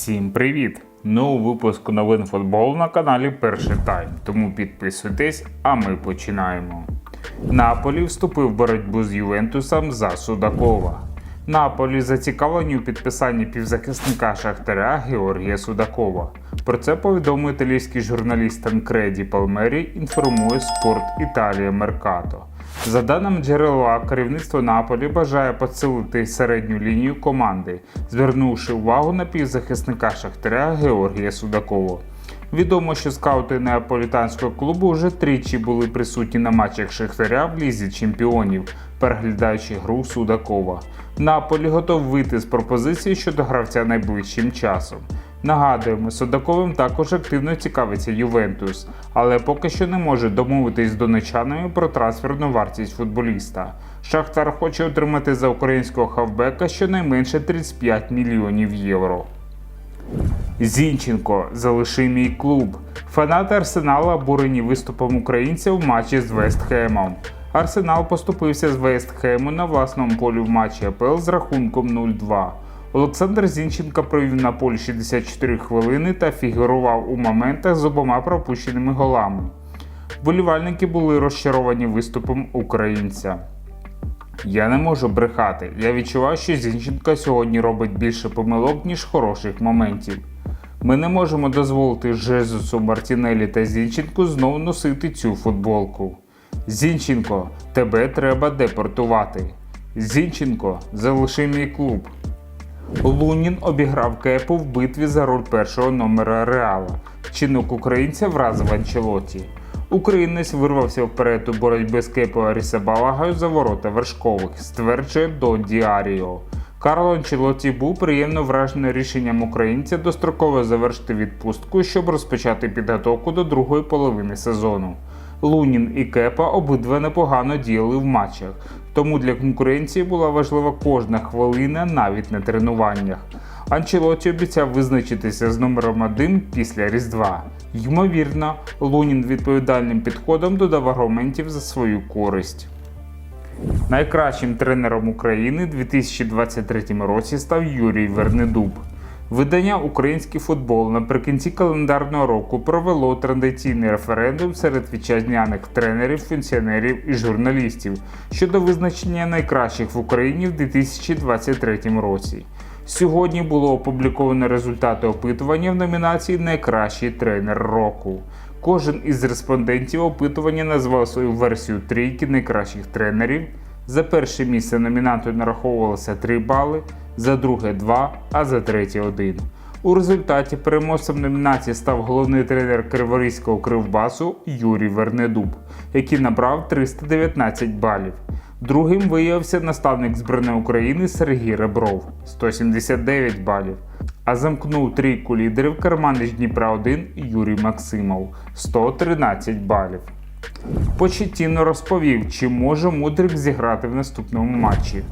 Всім привіт! Новий випуск новин футболу на каналі Перший Тайм. Тому підписуйтесь, а ми починаємо. Наполі вступив в боротьбу з Ювентусом за Судакова. Наполі зацікавлені у підписанні півзахисника Шахтаря Георгія Судакова. Про це повідомив італійський журналіст Танкреді Палмері, інформує Спорт Італія Меркато. За даними джерела, керівництво Наполі бажає посилити середню лінію команди, звернувши увагу на півзахисника Шахтаря Георгія Судакова. Відомо, що скаути неаполітанського клубу вже тричі були присутні на матчах Шахтаря в лізі чемпіонів, переглядаючи гру Судакова. Наполі готов вийти з пропозиції щодо гравця найближчим часом. Нагадуємо, Судаковим також активно цікавиться Ювентус, але поки що не може домовитись з донечанами про трансферну вартість футболіста. Шахтар хоче отримати за українського хавбека щонайменше 35 мільйонів євро. Зінченко залиши мій клуб. Фанати Арсенала обурені виступом українця в матчі з Вестхемом. Арсенал поступився з Вестхему на власному полі в матчі АПЛ з рахунком 0-2. Олександр Зінченко провів на полі 64 хвилини та фігурував у моментах з обома пропущеними голами. Вболівальники були розчаровані виступом українця. Я не можу брехати. Я відчуваю, що Зінченко сьогодні робить більше помилок, ніж хороших моментів. Ми не можемо дозволити Жезусу, Мартінелі та Зінченку знову носити цю футболку. Зінченко, тебе треба депортувати. Зінченко, залиши мій клуб. Лунін обіграв Кепу в битві за роль першого номера Реала. Чинок українця вразив Анчелоті. Українець вирвався вперед у боротьбі з Кепою Арісабалагою за ворота вершкових, стверджує до Діаріо. Карло Анчелоті був приємно вражений рішенням українця достроково завершити відпустку, щоб розпочати підготовку до другої половини сезону. Лунін і Кепа обидва непогано діяли в матчах, тому для конкуренції була важлива кожна хвилина навіть на тренуваннях. Анчелоті обіцяв визначитися з номером 1 після Різдва. Ймовірно, Лунін відповідальним підходом додав аргументів за свою користь. Найкращим тренером України у 2023 році став Юрій Вернедуб. Видання Український футбол наприкінці календарного року провело традиційний референдум серед вітчизняних тренерів, функціонерів і журналістів щодо визначення найкращих в Україні в 2023 році. Сьогодні було опубліковано результати опитування в номінації Найкращий тренер року. Кожен із респондентів опитування назвав свою версію трійки найкращих тренерів. За перше місце номінанту нараховувалося 3 бали, за друге 2, а за третє 1. У результаті переможцем номінації став головний тренер Криворізького кривбасу Юрій Вернедуб, який набрав 319 балів. Другим виявився наставник збірної України Сергій Ребров 179 балів. А замкнув трійку лідерів керманич Дніпра 1 Юрій Максимов 113 балів. Почеттіно розповів, чи може Мудрик зіграти в наступному матчі.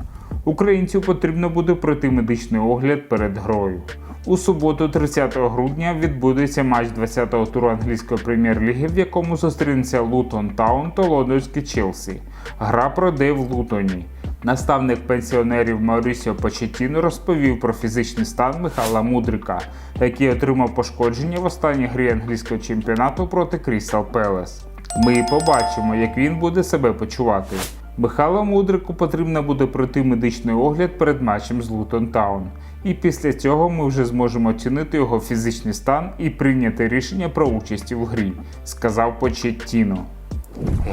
Українцю потрібно буде пройти медичний огляд перед грою. У суботу, 30 грудня, відбудеться матч 20-го туру англійської прем'єр-ліги, в якому зустрінеться Лутон Таун та лондонський Челсі. Гра пройде в Лутоні. Наставник пенсіонерів Маурісіо Почеттіно розповів про фізичний стан Михайла Мудрика, який отримав пошкодження в останній грі англійського чемпіонату проти Крістал Пелес. Ми побачимо, як він буде себе почувати. Михайлу Мудрику потрібно буде пройти медичний огляд перед матчем з Лутон Таун. І після цього ми вже зможемо оцінити його фізичний стан і прийняти рішення про участь в грі, сказав Почеттіно.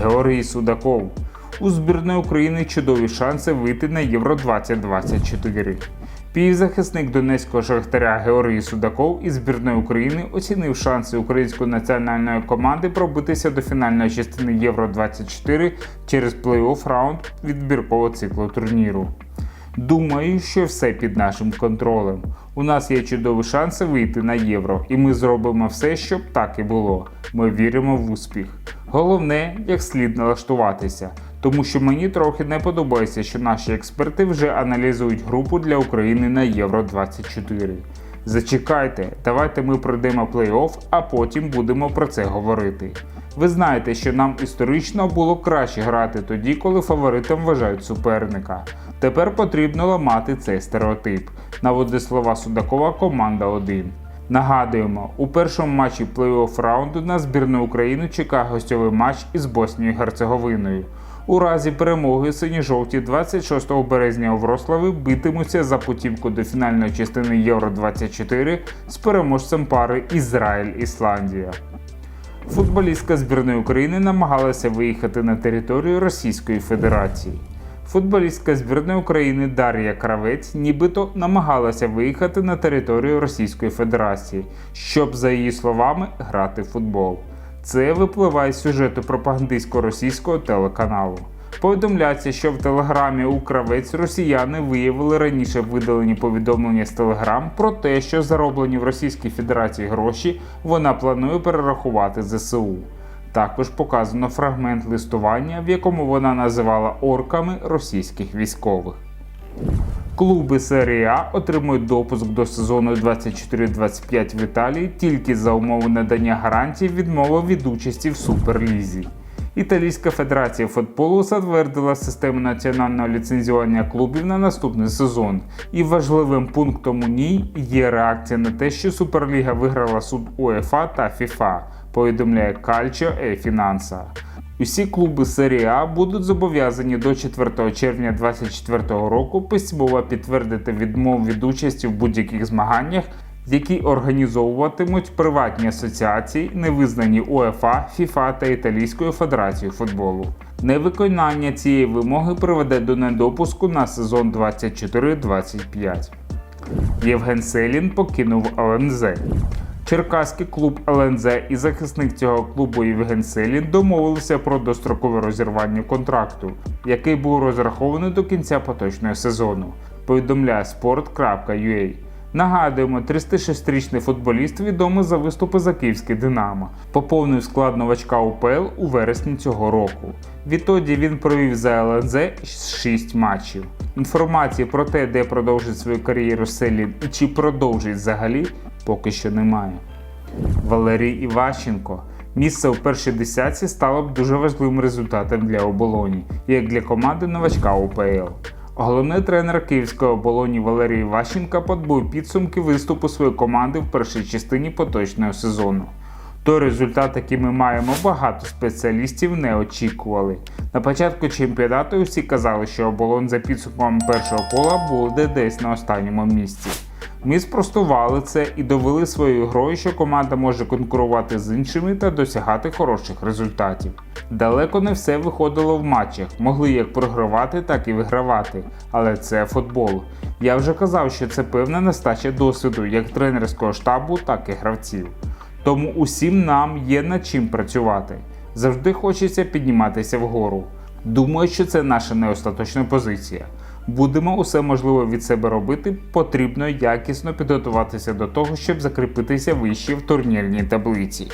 Георгій Судаков. У збірної України чудові шанси вийти на Євро 2024. Півзахисник донецького шахтаря Георгій Судаков із збірної України оцінив шанси української національної команди пробитися до фінальної частини Євро 24 через плей-офф раунд відбіркового циклу турніру. Думаю, що все під нашим контролем. У нас є чудові шанси вийти на євро, і ми зробимо все, щоб так і було. Ми віримо в успіх. Головне, як слід налаштуватися, тому що мені трохи не подобається, що наші експерти вже аналізують групу для України на Євро 24. Зачекайте, давайте ми пройдемо плей-офф, а потім будемо про це говорити. Ви знаєте, що нам історично було краще грати тоді, коли фаворитом вважають суперника. Тепер потрібно ламати цей стереотип. Наводить слова Судакова команда 1. Нагадуємо, у першому матчі плей-офф раунду на збірну України чекає гостьовий матч із Боснією Герцеговиною. У разі перемоги сині-жовті 26 березня у Врославі битимуться за путівку до фінальної частини Євро 24 з переможцем пари Ізраїль-Ісландія. Футболістка збірної України намагалася виїхати на територію Російської Федерації. Футболістка збірної України Дар'я Кравець нібито намагалася виїхати на територію Російської Федерації, щоб, за її словами, грати в футбол. Це випливає з сюжету пропагандистсько-російського телеканалу. Повідомляється, що в телеграмі у кравець росіяни виявили раніше видалені повідомлення з телеграм про те, що зароблені в Російській Федерації гроші вона планує перерахувати ЗСУ. Також показано фрагмент листування, в якому вона називала орками російських військових. Клуби серії А отримують допуск до сезону 24-25 в Італії тільки за умови надання гарантій відмови від участі в Суперлізі. Італійська федерація футболу затвердила систему національного ліцензіювання клубів на наступний сезон, і важливим пунктом у ній є реакція на те, що Суперліга виграла суд УЕФА та ФІФА, повідомляє Calcio e Finanza. Усі клуби серії А будуть зобов'язані до 4 червня 2024 року письмово підтвердити відмову від участі в будь-яких змаганнях, які організовуватимуть приватні асоціації, не визнані УЕФА, ФІФА та Італійською федерацією футболу. Невиконання цієї вимоги приведе до недопуску на сезон 24-25. Євген Селін покинув ЛНЗ. Черкаський клуб ЛНЗ і захисник цього клубу Євген Селін домовилися про дострокове розірвання контракту, який був розрахований до кінця поточного сезону. Повідомляє sport.ua. Нагадуємо, 36-річний футболіст відомий за виступи за київське Динамо. Поповнив склад новачка УПЛ у вересні цього року. Відтоді він провів за ЛНЗ 6 матчів. Інформації про те, де продовжить свою кар'єру Селін і чи продовжить взагалі, поки що немає. Валерій Іващенко. Місце у першій десятці стало б дуже важливим результатом для оболоні, як для команди новачка УПЛ. Головний тренер київської оболоні Валерій Іващенко подбув підсумки виступу своєї команди в першій частині поточного сезону. Той результат, який ми маємо, багато спеціалістів не очікували. На початку чемпіонату усі казали, що оболонь за підсумком першого кола буде десь на останньому місці. Ми спростували це і довели своєю грою, що команда може конкурувати з іншими та досягати хороших результатів. Далеко не все виходило в матчах, могли як програвати, так і вигравати. Але це футбол. Я вже казав, що це певна нестача досвіду як тренерського штабу, так і гравців. Тому усім нам є над чим працювати. Завжди хочеться підніматися вгору. Думаю, що це наша неостаточна позиція. Будемо усе можливе від себе робити, потрібно якісно підготуватися до того, щоб закріпитися вище в турнірній таблиці.